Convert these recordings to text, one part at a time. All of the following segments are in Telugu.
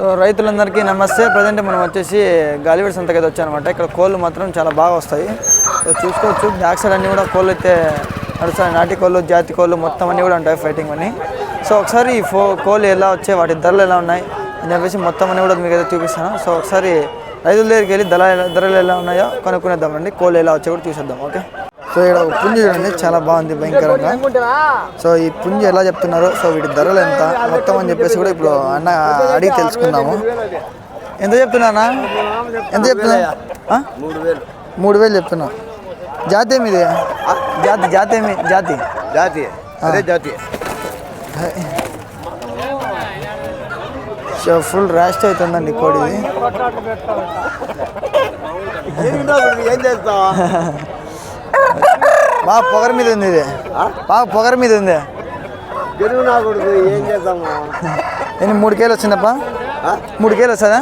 సో రైతులందరికీ నమస్తే. ప్రజెంట్ మనం వచ్చేసి గాలివీడ్ సంతకైతే వచ్చానమాట. ఇక్కడ కోళ్ళు మాత్రం చాలా బాగా వస్తాయి. సో చూసుకోవచ్చు. బ్యాక్ సైడ్ అన్నీ కూడా కోళ్ళు అయితే నడుస్తాయి. నాటి కోళ్ళు జాతి కోళ్ళు మొత్తం అన్నీ కూడా ఉంటాయి ఫైటింగ్ అని సో ఒకసారి ఈ ఫో కోళ్ళు ఎలా వచ్చాయి వాటి ధరలు ఎలా ఉన్నాయి అని చెప్పేసి మొత్తం అన్నీ కూడా మీకు అయితే చూపిస్తాను. సో ఒకసారి రైతుల దగ్గరికి వెళ్ళి ధర ధరలు ఎలా ఉన్నాయో కనుక్కునేద్దామండి. కోళ్ళు ఎలా వచ్చాయి కూడా చూసేద్దాం. ఓకే? సో ఇక్కడ పుంజు చూడండి చాలా బాగుంది భయంకరంగా. సో ఈ పుంజు ఎలా చెప్తున్నారు? సో వీటి ధరలు ఎంత? మొత్తం అని చెప్పేసి కూడా ఇప్పుడు అన్న అడిగి తెలుసుకుందాము. ఎంత చెప్తున్నానా ఎంత చెప్తున్నా? మూడు వేలు చెప్తున్నా. జాతి ఏమిది జాతి జాతి ఏమి? జాతి? జాతి. అదే జాతి. సో ఫుల్ ర్యాస్ట్ అవుతుందండి కోడిది ఏం చేస్తావా? బాగా పొగర మీద ఉంది ఇది. బాగా పొగర మీద ఉంది. తెలుగు నా కొడుకు ఏం చేద్దాము? ఎన్ని మూడు కేలు వచ్చిందప్ప మూడు కేలు వస్తుందా.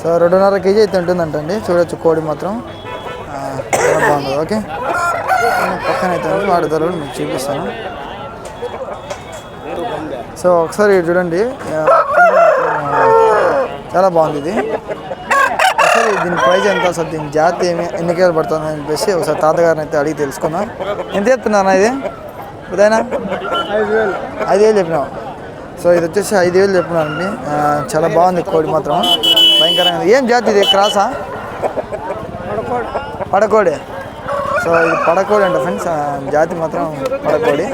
సో రెండున్నర కేజీ అయితే ఉంటుందంటండి. చూడొచ్చు కోడి మాత్రం. బాగుంది ఓకే? పక్కన అయితే. వాడి ధరలు మీకు చూపిస్తాను. సో ఒకసారి చూడండి. చాలా బాగుంది ఇది. ఒకసారి దీని ప్రైస్ ఎంత అసలు దీని జాతి ఏమి ఎన్ని కేజీలు పడుతుంది అని చెప్పేసి ఒకసారి తాతగారిని అయితే అడిగి తెలుసుకుందాం. ఎంత చెప్తున్నాను ఇది? ఇదైనా? ఐదు వేలు చెప్పినావు. సో ఇది వచ్చేసి ఐదు వేలు చెప్పినానండి చాలా బాగుంది కోడి మాత్రం. భయంకరంగా ఏం జాతి ఇది? క్రాసా? పడకోడి. సో ఇది పడకోడి అంట ఫ్రెండ్స్. జాతి మాత్రం పడకోడి.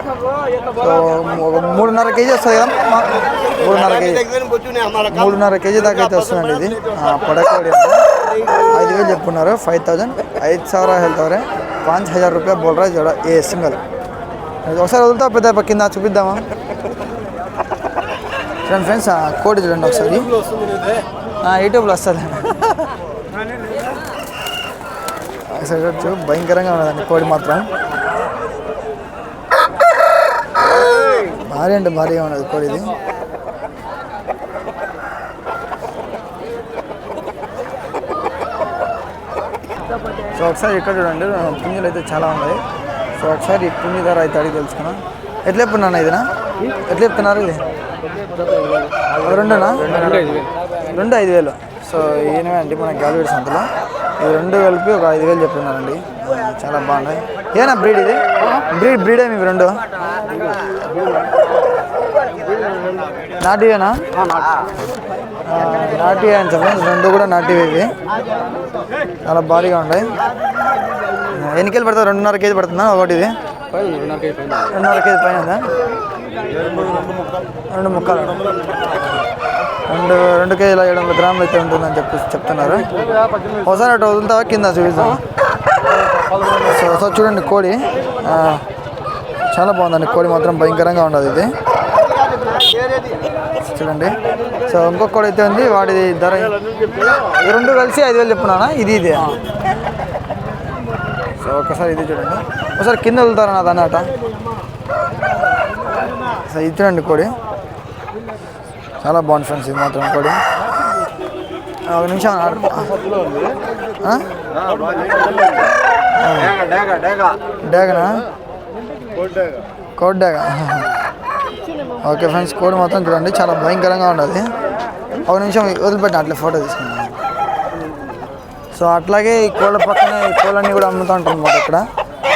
సో ఒక మూడున్నర కేజీ వస్తుంది కదా మూడున్నర కేజీ. మూడున్నర కేజీ దాకా అయితే వస్తుందండి ఇది. పడకోడి అంటే. ఐదు వేలు చెప్పుకున్నారు ఫైవ్ థౌజండ్ ఐదు ಸಾವಿರ ಹೇಳ್ತವ್ರೆ పాంచ్ హజార్ రూపాయ బోల్ రా జోడ ఏ సింగల్ ఒకసారి వదులుతా పెద్ద కింద చూపిద్దామా చూడండి ఫ్రెండ్స్ ఆ కోడి చూడండి ఒకసారి ఆ, యూట్యూబ్లో వస్తుంది ఒకసారి చూడొచ్చు భయంకరంగా ఉన్నదండి కోడి మాత్రం భారీ అంటే భారీగా ఉన్నది కోడి సో ఒకసారి ఇక్కడ చూడండి. పుంజులు అయితే చాలా ఉన్నాయి. సో ఒకసారి ఈ పుంజు ధర అయితే అడిగి తెలుసుకున్నా. ఎట్లా చెప్తున్నాను ఇదినా? ఎట్లా చెప్తున్నారు ఇది? రెండునా? రెండు ఐదు వేలు. సో ఈయనవే అండి మన గ్యాలరీస్ అంతలో ఇది రెండు కలిపి ఒక ఐదు వేలు చెప్తున్నారండి. చాలా బాగున్నాయి. ఏనా బ్రీడ్ ఇది? బ్రీడ్ బ్రీడే మీకు రెండు? నాటివేనా నాటివే అని చెప్పండి రెండు కూడా నాటివే ఇవి. చాలా భారీగా ఉన్నాయి. ఎన్ని కేజీలు పడుతుంది రెండున్నర కేజీ పడుతుందా? ఒకటి ఇది? రెండున్నర కేజీ పైన రెండు ముక్కలు. రెండు రెండు కేజీల ఏడు వందల గ్రాములు అయితే ఉంటుందని చెప్పి చెప్తున్నారు. ఒకసారి అటు వదులుతావా? కింద చూపిస్తాం సో ఒకసారి చూడండి కోడి. చాలా బాగుందండి కోడి. మాత్రం భయంకరంగా ఉండదు ఇది. చూడండి. సో ఇంకొక కోడి అయితే ఉంది వాడి ధర రెండు కలిసి ఐదు వేలు చెప్పున్నానా? ఇది ఇది. సో ఒకసారి ఇది చూడండి. ఒకసారి కింద నా దాన్ని అట సో ఇది చూడండి కోడి. చాలా బాగుంది ఫ్రెండ్స్ ఇది మాత్రం కోడి. ఒక నిమిషం ఆడు. ఆ? డేగ డేగ డ్యాగనా కోడ్ డ్యాగ ఓకే ఫ్రెండ్స్ కోడి మొత్తం చూడండి చాలా భయంకరంగా ఉండదు ఒక నిమిషం వదిలిపెట్టిన అట్లా ఫోటో తీసుకున్నాను సో అట్లాగే ఈ కోళ్ళ పక్కనే ఈ కోళ్ళని కూడా అమ్ముతూ ఉంటారు అనమాట ఇక్కడ.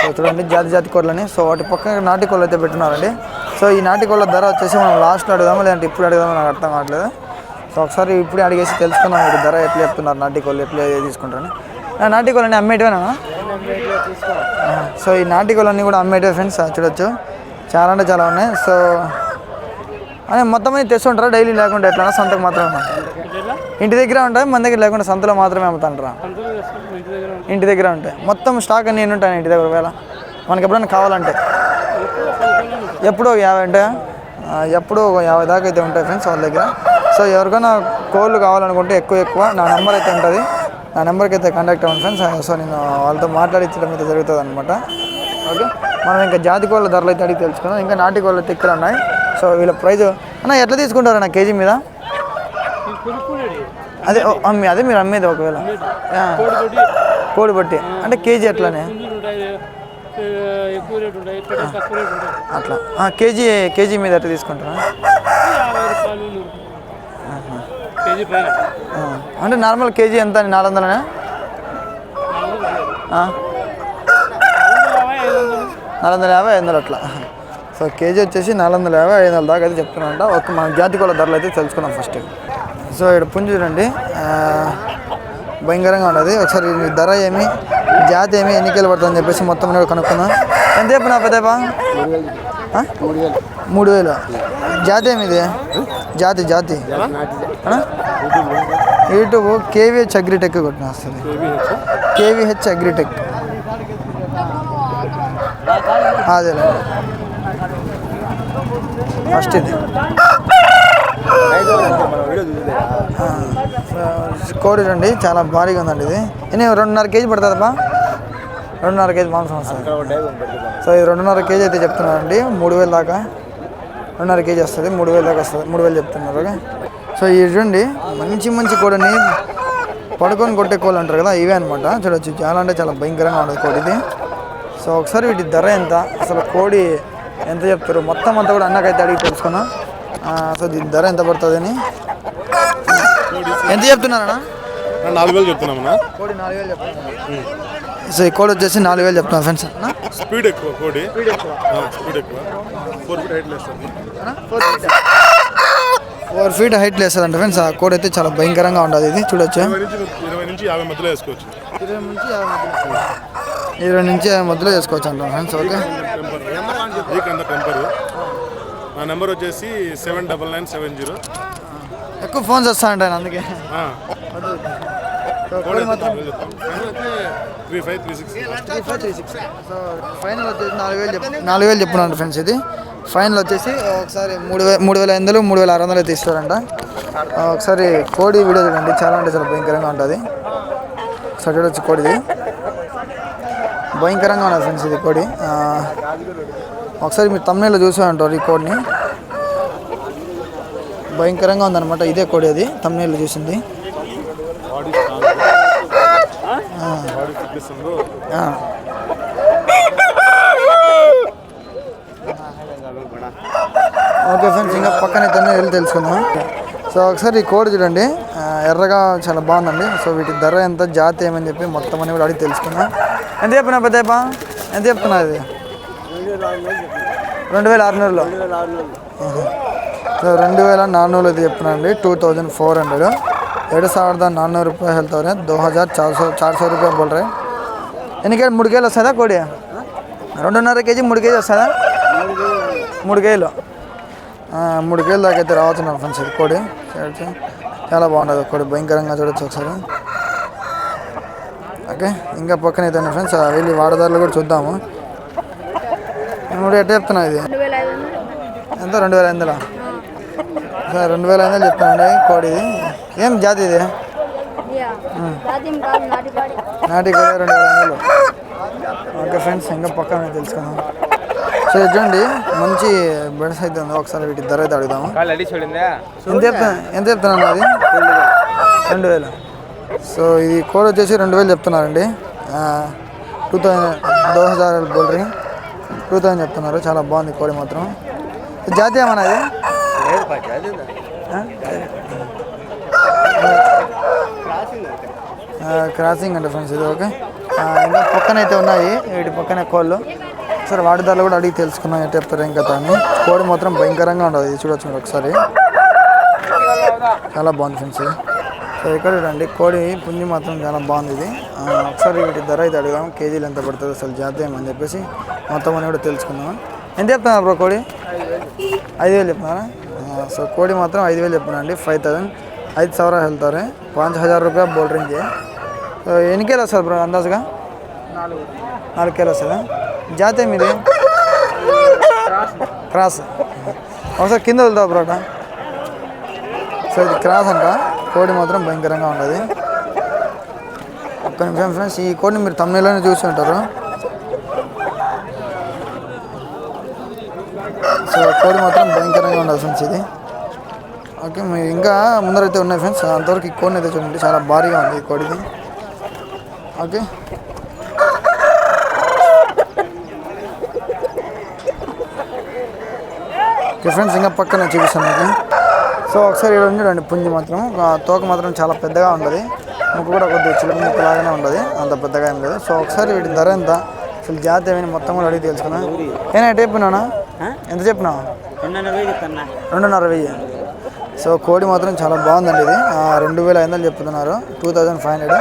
సో చూడండి జాతి జాతి కోళ్ళని. సో వాటి పక్కన నాటి కోళ్ళు అయితే పెట్టున్నారండి. సో ఈ నాటి కోళ్ళ ధర వచ్చేసి మనం లాస్ట్లో అడుగుదామా లేదంటే ఇప్పుడు అడుగుదామా నాకు అర్థం కావట్లేదు. సో ఒకసారి ఇప్పుడే అడిగేసి తెలుసుకుందాం ఇది ధర ఎట్లా చెప్తున్నారు నాటి కోళ్ళు ఎట్లా తీసుకుంటారని. నా నాటి కోళ్ళని అమ్మేటివేనా? సో ఈ నాటి కోళ్ళన్నీ కూడా అమ్మేటివే ఫ్రెండ్స్ చూడొచ్చు. చాలా అంటే చాలా ఉన్నాయి. సో అని మొత్తం మీద తెస్తుంటారా డైలీ లేకుండా ఎట్లా? సంతకు మాత్రమే ఇంటి దగ్గర ఉంటాయి మన దగ్గర లేకుండా సంతలో మాత్రమే అమ్ముతుంటారా ఇంటి దగ్గర ఉంటాయి మొత్తం స్టాక్ అన్ని ఉంటాయి ఇంటి దగ్గర వేళ మనకి ఎప్పుడైనా కావాలంటే. ఎప్పుడో ఒక యాభై ఉంటాయా ఆ, ఎప్పుడో ఒక యాభై దాకా అయితే ఉంటాయి ఫ్రెండ్స్ వాళ్ళ దగ్గర. సో ఎవరికైనా కోళ్ళు కావాలనుకుంటే ఎక్కువ ఎక్కువ నా నెంబర్ అయితే ఉంటుంది. నా నెంబర్కి అయితే కాంటాక్ట్ అవ్వండి ఫ్రెండ్స్ సో నేను వాళ్ళతో మాట్లాడించడం అయితే జరుగుతుంది అనమాట ఓకే మనం ఇంకా జాతి కోళ్ళ ధరలు అయితే అడిగి తెలుసుకుందాం. ఇంకా నాటి కోళ్ళ అయితే ఇక్కడ ఉన్నాయి. సో వీళ్ళ ప్రైజ్. అన్న ఎట్లా తీసుకుంటారు అన్న కేజీ మీద? అదే ఓ, అమ్మి అదే మీరు అమ్మేది ఒకవేళ. కోడి బట్టి. అంటే కేజీ ఎట్లానే? అట్లా. కేజీ కేజీ మీద ఎట్లా తీసుకుంటారా కేజీ అంటే నార్మల్ కేజీ ఎంత అండి నాలుగు వందలనే? నాలుగు వందల యాభై ఐదు వందలు అట్లా. సో కేజీ వచ్చేసి నాలుగు వందల యాభై ఐదు వందల దాకా అయితే చెప్తున్నాంట ఒక మన జాతి కోళ్ళ ధరలు అయితే తెలుసుకున్నాం ఫస్ట్. సో ఇక్కడ పుంజు చూడండి. భయంకరంగా ఉన్నది. ఒకసారి ధర ఏమి జాతి ఏమి ఎన్ని కిలో పడుతుందని చెప్పేసి మొత్తం కూడా కనుక్కుందాం. ఎంత నా పెద్దపా మూడు వేలు. జాతి ఏమి ఇది జాతి. జాతి యూట్యూబ్ కేవీహెచ్ అగ్రిటెక్ కొట్టిన వస్తుంది. KVH agritech. అదేలే. ఫస్ట్ ఇది. కోడి రండి చాలా భారీగా ఉందండి ఇది. ఎన్ని రెండున్నర కేజీ పడుతుందమ్మా రెండున్నర కేజీ మాంసం వస్తుంది. సో ఈ రెండున్నర కేజీ అయితే చెప్తున్నారండి మూడు వేలు దాకా. రెండున్నర కేజీ వస్తుంది మూడు వేలు దాకా వస్తుంది మూడు వేలు చెప్తున్నారు సో ఈ చూడండి మంచి మంచి కోడిని పడుకొని కొట్టే కోళ్ళు అంటారు కదా ఇవే అనమాట చూడొచ్చు చాలా అంటే చాలా భయంకరంగా ఉంటుంది కోడి ఇది. సో ఒకసారి వీటి ధర ఎంత? అసలు కోడి ఎంత చెప్తారు? మొత్తం అంతా కూడా అన్నకైతే అడిగి తెలుసుకున్నాం. సో దీని ధర ఎంత పడుతుందని ఎంత చెప్తున్నారన్నా నాలుగు వేలు చెప్తున్నామన్నా కోడి నాలుగు వేలు చెప్తున్నారు. సో ఈ కోడి వచ్చేసి నాలుగు వేలు చెప్తున్నాను ఫ్రెండ్స్. స్పీడ్ ఎక్కువ కోడి. స్పీడ్ ఎక్కువ. ఫోర్ ఫీట్ హైట్ లేస్తుంది. ఫోర్ ఫీట్ హైట్ లేస్తుందంట ఫ్రెండ్స్. ఆ కోడి అయితే చాలా భయంకరంగా ఉండదు ఇది. చూడొచ్చు? ఇరవై నుంచి యాభై మధ్యలో వేసుకోవచ్చు. ఇరవై నుంచి ఇరవై నుంచి యాభై మధ్యలో చేసుకోవచ్చు అంటాం ఫ్రెండ్స్. ఓకే. వీక్ అంత టెంపర్. నా నెంబర్ వచ్చేసి seven double nine seven zero. ఎక్కువ ఫోన్స్ వస్తాయంటాను అందుకే. సో కోడి మాత్రం three five three six. Three five three six. So final వచ్చేసి నాలుగు వేలు చెప్పు నాలుగు వేలు చెప్పున్నాను ఫ్రెండ్స్ ఇది. ఫైనల్ వచ్చేసి ఒకసారి మూడు వేల మూడు వేల ఐదు వందలు మూడు వేల ఆరు వందలు అయితే ఇస్తారంట. ఆ, ఒకసారి కోడి వీడియో చూడండి. చాలా అంటే చాలా భయంకరంగా ఉంటుంది. ఒకసారి చూడొచ్చు కోడిది భయంకరంగా ఉన్నది ఫ్రెండ్స్ ఇది కోడి. ఒకసారి మీరు తమ్ముళ్ళు చూసే ఉంటారు ఈ కోడ్ని భయంకరంగా ఉందన్నమాట. ఇదే కోడి అది తమ్ముళ్ళు చూసింది. ఓకే ఫ్రెండ్స్ ఇంకా పక్కన తనే వెళ్ళి తెలుసుకుందాం. సో ఒకసారి ఈ కోడి చూడండి. ఎర్రగా చాలా బాగుందండి. సో వీటి ధర ఎంత జాతి ఏమని చెప్పి మొత్తం అని కూడా అడిగి తెలుసుకుందాం. ఎంత చెప్పినా పెద్దప్ప ఎంత చెప్తున్నా అది? రెండు వేల ఆరునూరులో ಸೊ రెండు వేల ನಾನ್ನೂರು ಇದು చెప్తున్నాండి ಟೂ ತೌಸಂಡ್ ಫೋರ್ ಹಂಡ್ರೆಡ್ ಎರಡು ಸಾವಿರದ ನಾನ್ನೂರು ರೂಪಾಯಿ ಹೇಳ್ತವ್ರೆ దో హజార్ చార్ సో చార్ సో రూపాయలు బోల్ రే ఎన్ని కేజీ మూడు కేజీలు వస్తుందా కోడి రెండున్నర కేజీ మూడు కేజీ వస్తుందా మూడు కేజీలు ఆ, మూడు కేజీల దాకా అయితే రావచ్చు ఫ్రెండ్స్ ఇది కోడి చూడొచ్చు చాలా బాగుంటుంది కోడి భయంకరంగా చూడొచ్చు ఒకసారి ఓకే ఇంకా పక్కన అయితే ఫ్రెండ్స్ వెళ్ళి వాడదారులు కూడా చూద్దాము ఇప్పుడు ఎట్లా చెప్తున్నా ఇది? ఎంత? రెండు వేల ఐదు వందలా? సరే రెండు వేల ఐదు వందలు చెప్తానండి కోడి ఇది. ఏం జాతి ఇది? నాటి కోడి. రెండు వేల ఐదు వందలు. ఓకే ఫ్రెండ్స్ ఇంకా పక్కన తెలుసుకుందాం. సో చూడండి మంచి బెడస్ అయితే ఉంది. ఒకసారి వీటి ధర అయితే అడుగుదాము. ఎంత చెప్తా ఎంత చెప్తున్నాను అది? రెండు వేలు. సో ఇది కోడ్ వచ్చేసి రెండు వేలు చెప్తున్నారండి. టూ థౌజండ్ దో హజార్ బోల్ టూ చెప్తున్నారు. చాలా బాగుంది కోడి మాత్రం. జాతి ఏమన్నా అది? క్రాసింగ్ అంటే ఫ్రెండ్స్ ఇది ఓకే ఇంకా పక్కన అయితే ఉన్నాయి. వీటి పక్కనే కోళ్ళు. సరే వాటి ధరలు కూడా అడిగి తెలుసుకున్నాం ఎట్లా చెప్తారు ఇంకా తాను కోడి మాత్రం భయంకరంగా ఉండదు. ఇది చూడొచ్చు మీరు ఒకసారి. చాలా బాగుంది ఫ్రెండ్స్ సో ఇక్కడ చూడండి కోడి పుంజి మాత్రం చాలా బాగుంది ఇది. ఒకసారి వీటి ధర అయితే అడిగాము కేజీలు ఎంత పడుతుంది అసలు జాతీయం అని చెప్పేసి. మొత్తం అని కూడా తెలుసుకుందాం ఎంత చెప్తున్నారు బ్రో కోడి? ఐదు వేలు చెప్తున్నారా? సో కోడి మాత్రం ఐదు వేలు చెప్తున్నా అండి ఫైవ్ థౌసండ్ ఐదు సవరా వెళ్తారు. పాంచ్ హజార్ రూపాయ బోల్డ్రింగ్కి సో ఎన్ని కేలు వస్తుంది బ్రో అందాజుగా? నాలుగు కేలు వస్తుందా? జాతి మీది? క్రాస్. ఒకసారి కింద వెళ్తావు బ్రోట సో ఇది క్రాస్ అంట కోడి మాత్రం భయంకరంగా ఉండదు ఒక్క నిమిషం ఫ్రెండ్స్ ఈ కోడిని మీరు తమిళలోనే చూసి ఉంటారు. సో కోడి మాత్రం భయంకరంగా ఉండదు ఫ్రెండ్స్ ఇది. ఓకే మీరు ఇంకా ముందరైతే ఉన్నాయి ఫ్రెండ్స్ అంతవరకు ఈ కోడిని అయితే చూడండి చాలా భారీగా ఉంది ఈ కోడిది. ఓకే. ఓకే ఫ్రెండ్స్ ఇంకా పక్కన చూపిస్తాను మీకు. సో ఒకసారి ఇక్కడ చూడండి పుంజి మాత్రం. ఆ తోక మాత్రం చాలా పెద్దగా ఉండదు. ముక్కు కూడా కొద్దిగా చిలుక ముక్కు లాగానే ఉండదు. అంత పెద్దగా ఏం లేదు. సో ఒకసారి వీటి ధర ఎంత? అసలు జాతి ఏమైనా మొత్తం కూడా అడిగి తెలుసుకున్నా ఏనా ఎటు చెప్పినానా ఎంత చెప్పినా రెండున్నర వెయ్యి సో కోడి మాత్రం చాలా బాగుందండి ఇది. రెండు వేల ఐదు వందలు చెప్తున్నారు. Two thousand five hundred.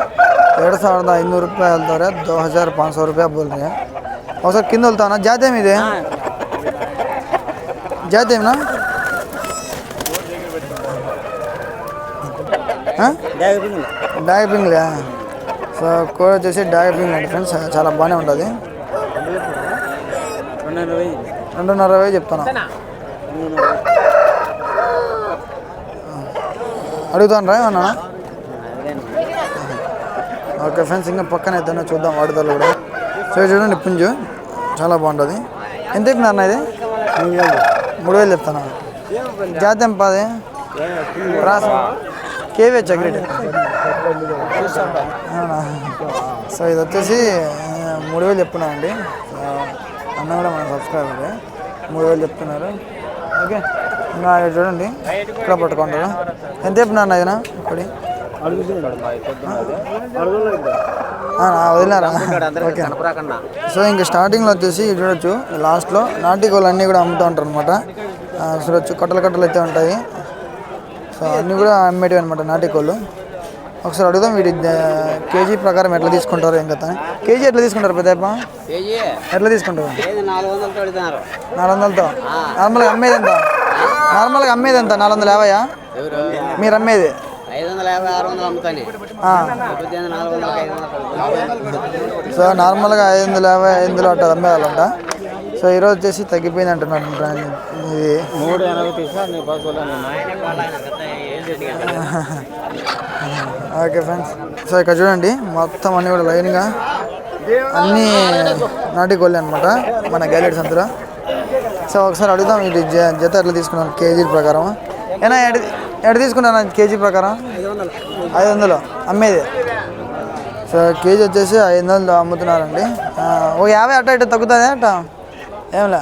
ಎರಡು ಸಾವಿರದ ಐನೂರು ರೂಪಾಯಿ ಅಲ್ದವ್ರೆ ದೋ ಹಜಾರ್ ಪಾಂಚ್ ಸಾವಿರ ರೂಪಾಯಿ ಬೋಲ್ರಿ ಹೊಸ ಕಿಂದ ಹೊಲ್ತಾವನ ಜಾತೇಮ್ ಇದೆ ಜಾತೇಮ್ನ డాగ్ పింగ్లే. సో కోడి వచ్చేసి డాగ్ పింగ్ అండి ఫ్రెండ్స్. చాలా బాగానే ఉంటుంది. రెండున్నర వేలు చెప్తాను అడుగుతాను రా ఏమన్నా? ఓకే ఫ్రెండ్స్ ఇంకా పక్కన అయితే చూద్దాం వాడుదల కూడా. సో చూడండి పుంజు చాలా బాగుంటుంది. ఎంత చెప్పినారు ఇది? మూడు వేలు చెప్తాను? జాతి ఎంత అది రాసు. కేవీ చక్రెట్ సో ఇది వచ్చేసి మూడు వేలు చెప్తున్నానండి అన్న కూడా మన సబ్స్క్రైబర్ మూడు వేలు చెప్తున్నారు. ఓకే. ఇంకా చూడండి. ఇక్కడ పట్టుకుంటారు. ఎంత చెప్పినారు అన్న ఇక్కడి వదిలినారా? ఓకే. సో ఇంకా స్టార్టింగ్లో వచ్చేసి చూడొచ్చు. లాస్ట్లో నాటి కోళ్ళు అన్నీ కూడా అమ్ముతూ ఉంటారు అనమాట చూడొచ్చు. కట్టలు కట్టలు అయితే ఉంటాయి. సో అన్నీ కూడా అమ్మేటివి అనమాట నాటి కోళ్ళు. ఒకసారి అడుగుదాం వీటి ఆ, కేజీ ప్రకారం ఎట్లా తీసుకుంటారు ఏం కదా కేజీ ఎట్లా తీసుకుంటారు పెద్దప్ప కేజీ? ఎట్లా తీసుకుంటారు? నాలుగు వందలతో నార్మల్గా అమ్మేది ఎంత నార్మల్గా అమ్మేది ఎంత నాలుగు వందల యాభైయా? మీరు అమ్మేది? సో నార్మల్గా ఐదు వందల యాభై ఐదు వందలు అట్లా అమ్మేవాళ్ళంట. సో ఈరోజు వచ్చేసి తగ్గిపోయింది అంటున్నాడు ఇది ఓకే ఫ్రెండ్స్. సో ఇక్కడ చూడండి మొత్తం అన్నీ కూడా లైన్గా అన్నీ నాటి కోళ్ళే అనమాట మన గ్యాలెట్స్ అంతా. సో ఒకసారి అడుగుదాం ఇది జ- జత ఎట్లా తీసుకున్నాను కేజీ ప్రకారం. ఏనా ఎడ ఎడ తీసుకున్నాను కేజీ ప్రకారం? ఐదు వందలు. అమ్మేది. సో కేజీ వచ్చేసి ఐదు వందలు అమ్ముతున్నారండి. ఓ ఒక యాభై అట్ట ఇట్ట తగ్గుతుంది అట్ట ఏంలే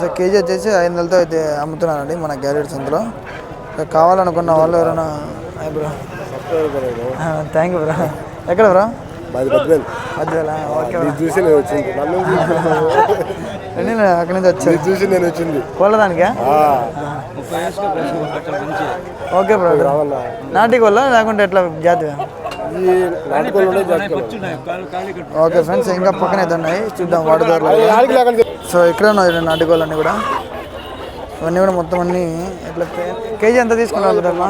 సో కేజీ వచ్చేసి ఐదు వందలతో అయితే అమ్ముతున్నారండి మన గ్యాలెట్స్ అందులో. కావాలనుకున్న వాళ్ళు ఎవరైనా బ్రో. Thank you bro. ఎక్కడ బ్రో? చూసి నేను వచ్చింది. నేను అక్కడి నుంచి వచ్చాను. చూసి నేను వచ్చింది. కోళ్ళదానికా? Okay bro. కోళ్ళ లేకుంటే ఎట్లా జాతి ఓకే ఫ్రెండ్స్ ఇంకా పక్కన అయితే ఉన్నాయి? చూద్దాం వాడుదారులు సో ఇక్కడ ఉన్నాయి రెండు నాటి కోళ్ళు అన్నీ కూడా? ఇవన్నీ కూడా మొత్తం అన్నీ ఎట్లా కేజీ ఎంత తీసుకున్నారు పెద్దమ్మా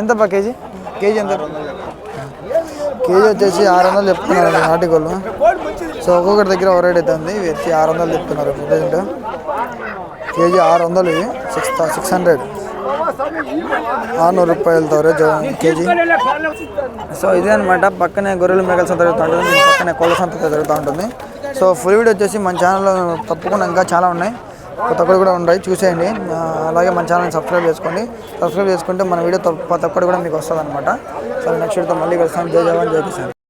ఎంతప్పా కేజీ? కేజీ ఎంత? కేజీ వచ్చేసి ఆరు వందలు చెప్తున్నారు నాటి కోళ్ళు సో ఒక్కొక్కటి దగ్గర ఒక రేట్ అయితే ఉంది ఇవి వచ్చి ఆరు వందలు చెప్తున్నారు ప్రజెంట్. కేజీ ఆరు వందలు ఇవి సిక్స్ సిక్స్ హండ్రెడ్ ఆరునూరు రూపాయలతో కేజీ. సో ఇదే అనమాట పక్కనే గొర్రెలు మేకల సంత జరుగుతూ ఉంటుంది పక్కనే కోళ్ళ సంత జరుగుతూ ఉంటుంది. సో ఫుల్ వీడియో వచ్చేసి మన ఛానల్లో తప్పకుండా ఇంకా చాలా ఉన్నాయి. కొత్త కూడా ఉన్నాయి. చూసేయండి. అలాగే మన ఛానల్ని సబ్స్క్రైబ్ చేసుకోండి. సబ్స్క్రైబ్ చేసుకుంటే మన వీడియో తప్ప- ప్రతి ఒక్కటి కూడా మీకు వస్తుంది అనమాట సో నెక్స్ట్ వీడియోతో మళ్ళీ కలుస్తాం. జై జవాన్ జై కిసాన్.